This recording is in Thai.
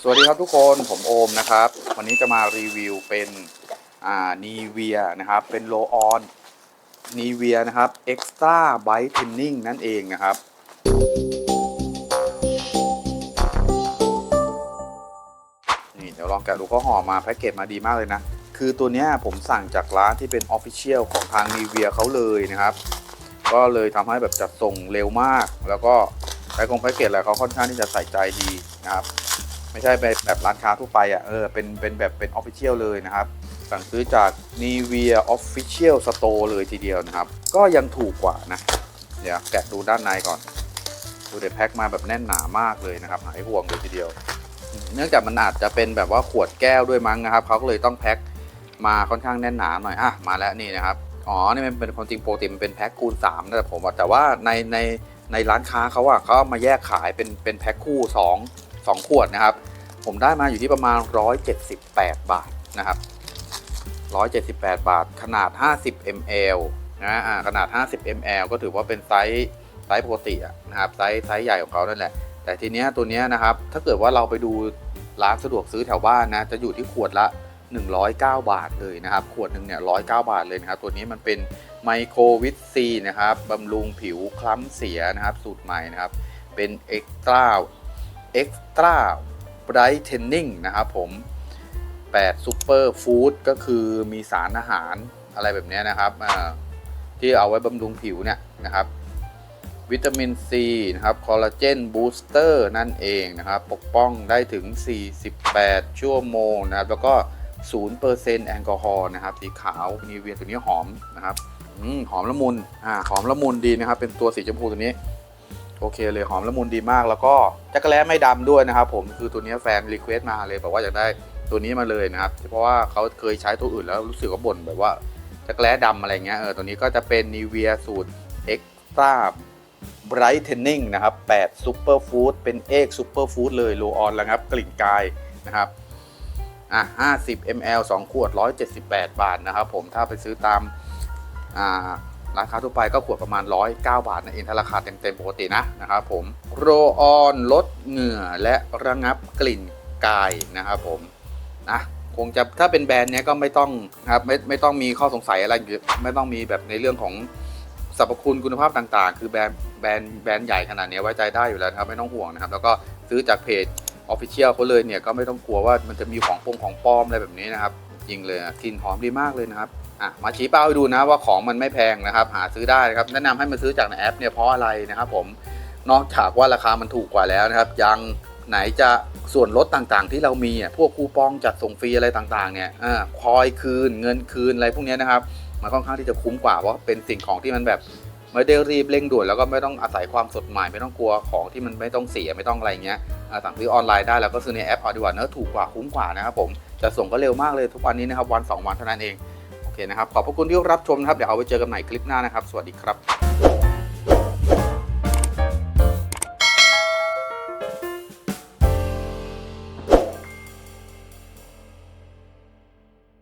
สวัสดีครับทุกคนผมโอมนะครับ วันนี้จะมารีวิวเป็นอ่านีเวียนะครับ เป็นโลออนนีเวียนะครับเอ็กซ์ตร้าไบท์เทนนิ่งนั่นเองนะครับ นี่เดี๋ยวลองแกะดูเขาห่อมาแพ็กเกจมาดีมากเลยนะ คือตัวเนี้ยผมสั่งจากร้านที่เป็นออฟฟิเชียลของทางนีเวียเขาเลยนะครับ ก็เลยทำให้แบบจัดส่งเร็วมาก แล้วก็แพ็กกงแพ็กเกจอะไรเขาค่อนข้างที่จะใส่ใจดีนะครับ ไม่ใช่แบบแบบร้านค้าทั่วไปอะเออเป็นเป็นแบบเป็นออฟฟิเชียลเลยนะครับ สั่งซื้อจาก Nivea Official Store เลยทีเดียวนะครับ ก็ยังถูกกว่านะ เดี๋ยวแกะดูด้านในก่อน ดูเดี๋ยวแพ็คมาแบบแน่นหนามากเลยนะครับ หายห่วงเลยทีเดียว เนื่องจากมันอาจจะเป็นแบบว่าขวดแก้วด้วยมั้งนะครับเขาก็เลยต้องแพ็คมาค่อนข้างแน่นหนาหน่อยอะมาแล้วนี่นะครับอ๋อนี่มันเป็นความจริงโปรตีนมันเป็นแพ็คคูณ3นะแต่ผมว่าแต่ว่าในในในร้านค้าเขาอะเขาเอามาแยกขายเป็นเป็นแพ็คคู่ 2 2 ขวดนะครับ ผมได้มาอยู่ที่ประมาณ 178 บาทนะครับ 178 บาท ขนาด 50 ml นะอ่าขนาด 50 ml ก็ถือว่าเป็นไซส์ไซส์ปกตินะครับไซส์ไซส์ใหญ่ของเขานั่นแหละ แต่ทีเนี้ยตัวเนี้ยนะครับ ถ้าเกิดว่าเราไปดูร้านสะดวกซื้อแถวบ้านนะ จะอยู่ที่ขวดละ 109 บาทเลยนะครับ ขวดหนึ่งเนี่ย109บาทเลยนะครับ ตัวนี้มันเป็นไมโครวิตซีนะครับบำรุงผิวคล้ำเสียนะครับ สูตรใหม่นะครับ เป็นเอ็กตร้า เอ็กตร้าไบรท์เทนนิ่งนะครับผม8ซูเปอร์ฟู้ดก็คือมีสารอาหารอะไรแบบนี้นะครับที่เอาไว้บำรุงผิวเนี่ยนะครับ วิตามินซีนะครับคอลลาเจนบูสเตอร์นั่นเองนะครับ ปกป้องได้ถึง 48 ชั่วโมงนะครับ แล้วก็ 0%แอลกอฮอล์นะครับ สีขาวนีเวียตัวนี้หอมนะครับอหอมละมุนอ่าหอมละมุนดีนะครับ เป็นตัวสีชมพูตัวนี้ โอเคเลยหอมละมุนดีมาก แล้วก็จักรแล้ไม่ดำด้วยนะครับผมคือตัวนี้แฟนรีเควสต์มาเลยบอกว่าอยากได้ตัวนี้มาเลยนะครับเพราะว่าเขาเคยใช้ตัวอื่นแล้วรู้สึกว่าบ่นแบบว่าจักรแล้ดำอะไรเงี้ยเออตัวนี้ก็จะเป็นนีเวียสูตร Extra Brightening นนิ่งนะครับ8 Super Food เป็นเอกซูเปอร์ฟู้ดเลยโลออนแล้วครับกลิ่นกายนะครับอะ50 ml 2 ขวด 178 บาทนะครับผมถ้าไปซื้อตามอ่า ร้านค้าทั่วไปก็ขวดประมาณ 109 บาทนั่นเองถ้าราคาเต็มๆปกตินะนะครับผมโรออนลดเหงื่อและระงับกลิ่นกายนะครับผมนะคงจะถ้าเป็นแบรนด์เนี้ยก็ไม่ต้องนะครับไม่ไม่ต้องมีข้อสงสัยอะไรเยอะไม่ต้องมีแบบในเรื่องของสรรพคุณคุณภาพต่างๆ คือแบรนด์แบรนด์แบรนด์ใหญ่ขนาดนี้ไว้ใจได้อยู่แล้วครับไม่ต้องห่วงนะครับ แล้วก็ซื้อจากเพจออฟฟิเชียลเขาเลยเนี่ยก็ไม่ต้องกลัวว่ามันจะมีของปงของปลอมอะไรแบบนี้นะครับ จริงเลยกลิ่นหอมดีมากเลยนะครับ อะมาชี้เป้าให้ดูนะว่าของมันไม่แพงนะครับ หาซื้อได้นะครับ แนะนำให้มาซื้อจากในแอปเนี่ยเพราะอะไรนะครับ ผมนอกจากว่าราคามันถูกกว่าแล้วนะครับ ยังไหนจะส่วนลดต่างๆ ที่เรามีอะพวกคูปองจัดส่งฟรีอะไรต่างๆ เนี่ยอ่าคอยคืนเงินคืนอะไรพวกนี้นะครับมันค่อนข้างที่จะคุ้มกว่าเพราะเป็นสิ่งของที่มันแบบไม่ได้รีบเร่งด่วนแล้วก็ไม่ต้องอาศัยความสดใหม่ไม่ต้องกลัวของที่มันไม่ต้องเสียไม่ต้องอะไรเงี้ยสั่งซื้อออนไลน์ได้แล้วก็ซื้อในแอปเอาดีกว่าเนอะถูกกว่าคุ้มกว่านะครับผมจะส่งก็เร็วมากเลยทุกวันนี้นะครับวันสองวันเท่านั้นเอง เคนะครับ ขอบพระคุณที่รับชมนะครับ เดี๋ยวเอาไว้เจอกันใหม่คลิปหน้านะครับ สวัสดีครับ